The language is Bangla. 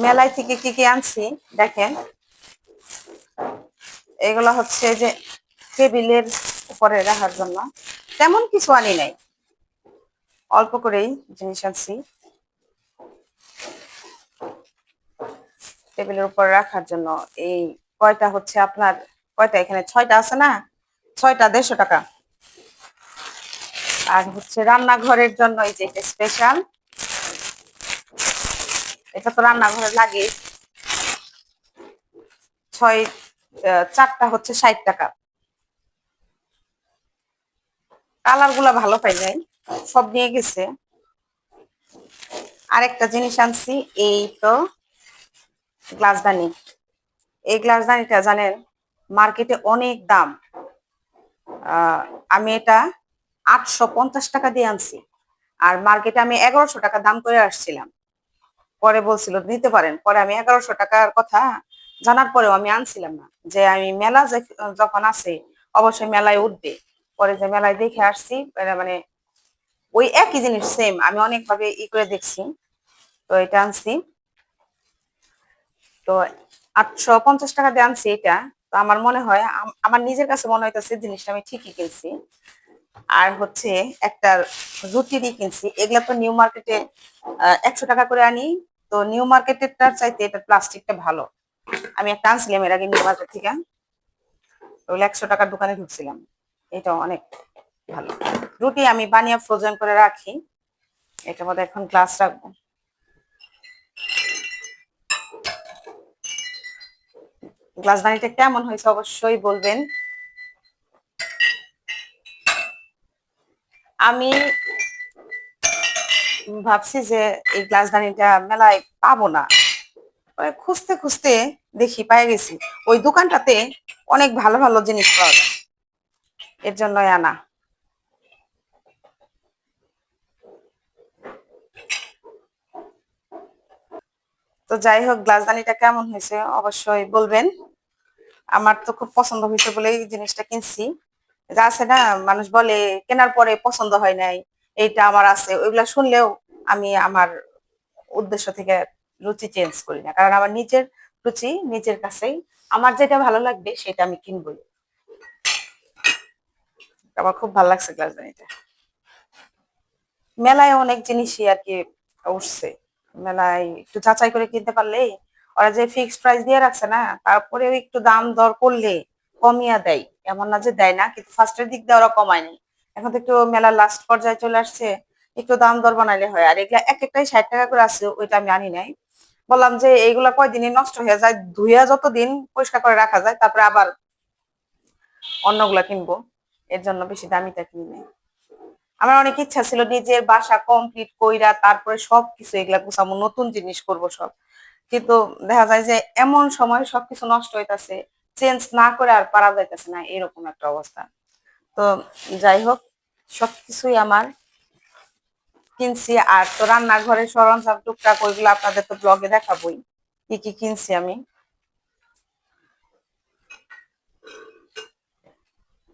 মেলায় থেকে কি কি আনছি? দেখেন। এগুলো হচ্ছে যে টেবিলের উপরে রাখার জন্য। তেমন কিছু আনি নাই। অল্প করেই জিনিস আনছি। টেবিলের উপর রাখার জন্য এই কয়টা হচ্ছে আপনার, কয়টা এখানে? ছয়টা আছে না? ছয়টা দেড়শো টাকা। আর হচ্ছে রান্নাঘরের জন্য এই যে স্পেশাল এটা তো রান্নাঘরে লাগে। ছয় চারটা হচ্ছে ষাট টাকা। কালারগুলা ভালো পাই যায় সব নিয়ে গেছে। আরেকটা জিনিস আনছি, এই তো গ্লাসদানি এই গ্লাসদানিটা জানেন, মার্কেটে অনেক দাম। আমি এটা আটশো পঞ্চাশ টাকা দিয়ে আনছি। আর মার্কেটে আমি এগারোশো টাকা দাম করে আসছিলাম। পরে বলছিল নিতে পারেন। পরে আমি এগারোশো টাকার কথা জানার পরেও আমি আনছিলাম না। যে আমি মেলা যখন আছে, অবশ্যই মেলায় উঠবে। পরে যে মেলায় দেখে আসছি মানে ওই একই জিনিস সেম আমি অনেকভাবে ই করে দেখছি। তো এটা আনছি। তো আটশো পঞ্চাশ টাকা দিয়ে আনছি এটা। তো আমার মনে হয়, আম- আমার নিজের কাছে মনে হইতেছে জিনিসটা আমি ঠিকই কিনছি। আর হচ্ছে একটা রুটি দিয়ে কিনছি। এগুলা তো নিউ মার্কেটে একশো টাকা করে আনি। তো নিউ মার্কেটেরটার চাইতে এটা প্লাস্টিকটা ভালো। আমি একটা আনছিলাম এর আগে নিউ মার্কেট থেকে। ওগুলো একশো টাকার দোকানে ঢুকছিলাম। এটা অনেক ভালো। রুটি আমি বানিয়ে ফ্রোজেন করে রাখি। এটার মধ্যে এখন গ্লাস রাখব। গ্লাস দানিটা কেমন হয়েছে অবশ্যই বলবেন। আমি ভাবছি যে এই গ্লাস দানিটা মেলায় পাবো না। পরে খুঁজতে খুঁজতে দেখি পাই গেছি। ওই দোকানটাতে অনেক ভালো ভালো জিনিস পাওয়া যায়। এর জন্যই আনা। তো যাই হোক, গ্লাসদানিটা কেমন হয়েছে অবশ্যই বলবেন। আমার তো খুব পছন্দ হয়েছে বলে এই জিনিসটা কিনছি। যা আছে না, মানুষ বলে, কেনার পরে পছন্দ হয় নাই। এইটা আমার আছে। ওইগুলা শুনলেও আমি আমার উদ্দেশ্য থেকে রুচি চেঞ্জ করি না। কারণ আমার নিজের রুচি, নিজের কাছেই। আমার যেটা ভালো লাগবে সেটা আমি কিনবই। আমার খুব ভালো লাগছে গ্লাসদানিটা মেলায় অনেক জিনিসই আর কি উঠছে। মেলায় একটু যাচাই করে কিনতে পারলেই ওরা যে ফিক্সড প্রাইস দিয়ে রাখছে না তারপরে একটু দাম দর করলে কমিয়া দেয়। এমন না যে দেয় না, কিন্তু ফার্স্টের দিক দিয়ে ওরা কমায়নি। এখন তো একটু মেলার লাস্ট পর্যায়ে চলে আসছে। একটু দাম দর বানাইলে হয়। আর এগুলা এক একটাই ষাট টাকা করে আছে, ওইটা আমি আনি নাই। বললাম যে এইগুলা কয়দিনে নষ্ট হয়ে যায়, ধুইয়া যতদিন পরিষ্কার করে রাখা যায়, তারপরে আবার অন্যগুলা কিনবো। এর জন্য বেশি দামিটা কিনি নাই। আমার অনেক ইচ্ছা ছিল নিজের বাসা কমপ্লিট কইরা তারপরে সবকিছু এগুলা গুছাবো, নতুন জিনিস করব সব। কিন্তু দেখা যায় যে এমন সময় সবকিছু নষ্ট হইতাছে চেঞ্জ না করে আর পারা যাইতেছে না, এরকম একটা অবস্থা। তো যাই হোক, সবকিছুই আমার কিনছি আর তো রান্নাঘরের সরঞ্জাম, টুকটাক ওইগুলো আপনাদের তো ব্লগে দেখাবোই। কি কি কিনছি আমি?